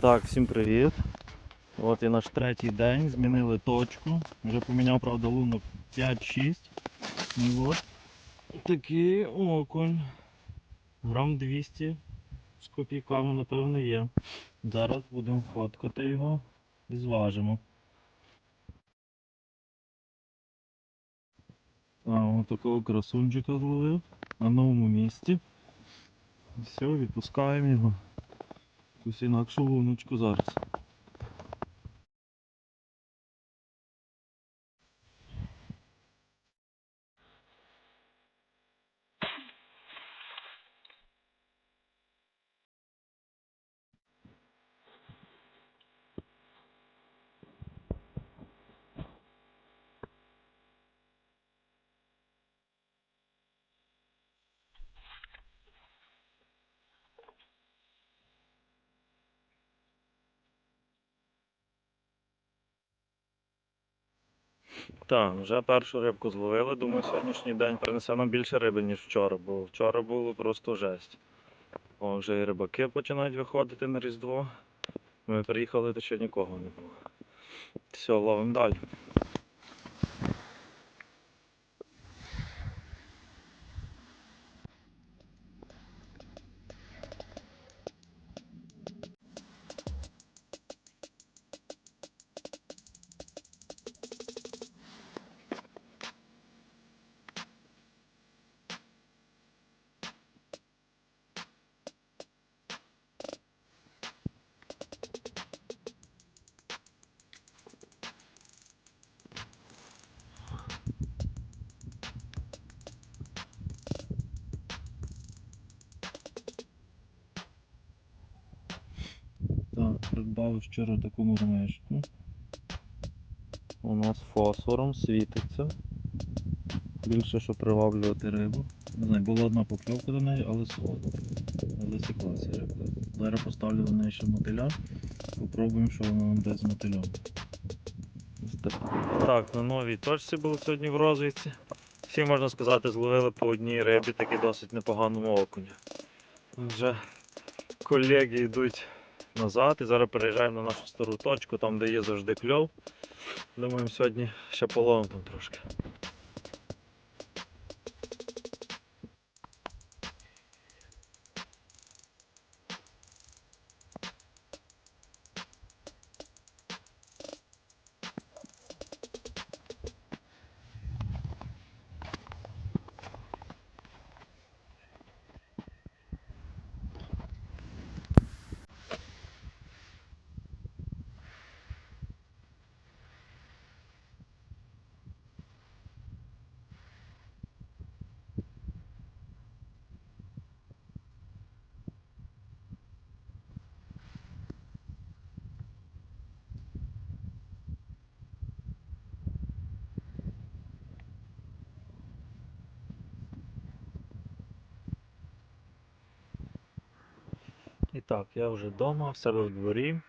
Так, всім привіт. От і наш третій день, змінили точку. Вже поміняв, правда, лунок 5-6. І от такий окунь. Грам 200 з копійками, напевно, є. Зараз будемо фоткати його і зважимо. А, от такого красунчика зловив на новому місці. Все, відпускаємо його. Якусь інакшу луночку зараз. Так, вже першу рибку зловили. Думаю, сьогоднішній день принесе нам більше риби, ніж вчора, бо вчора було просто жесть. О, вже і рибаки починають виходити на Різдво. Ми приїхали, то ще нікого не було. Все, ловимо далі. Придбав вчора таку мурмешку. У нас фосфором світиться. Більше, що приваблювати рибу. Не знаю, була одна покльовка до неї, але сход. Але засіклася рибка. Зараз поставлю до неї ще мотиля. Попробуємо, що воно нам дасть з мотилем. Так. На новій точці були сьогодні в розвідці. Всі, можна сказати, зловили по одній рибі, таки досить непоганому окуні. Вже колеги йдуть назад і зараз переїжджаємо на нашу стару точку, там де є завжди кльов. Думаємо, сьогодні ще половимо там трошки. І так, я вже вдома, в себе в дворі.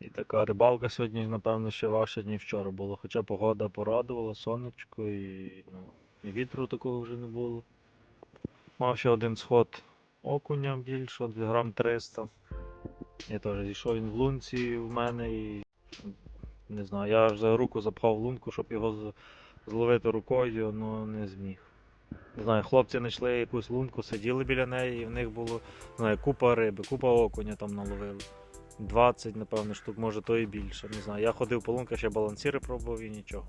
І така рибалка сьогодні, напевно, ще важча, ніж вчора було. Хоча погода порадувала, сонечко і, ну, і вітру такого вже не було. Мав ще один сход окуня більшого, десь грам 300. Я теж зійшов він в лунці в мене і не знаю, я аж за руку запхав в лунку, щоб його зловити рукою, але не зміг. Не знаю, хлопці знайшли якусь лунку, сиділи біля неї, і в них було не знаю, купа риби, купа окуня там наловили. 20, напевно, штук, може то і більше. Не знаю. Я ходив по лунках, ще балансіри пробував і нічого.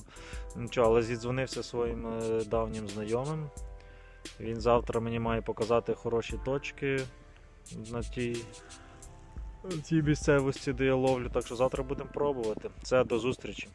Нічого, але зідзвонився своїм е, давнім знайомим. Він завтра мені має показати хороші точки на тій, в тій місцевості, де я ловлю. Так що завтра будемо пробувати. Це до зустрічі.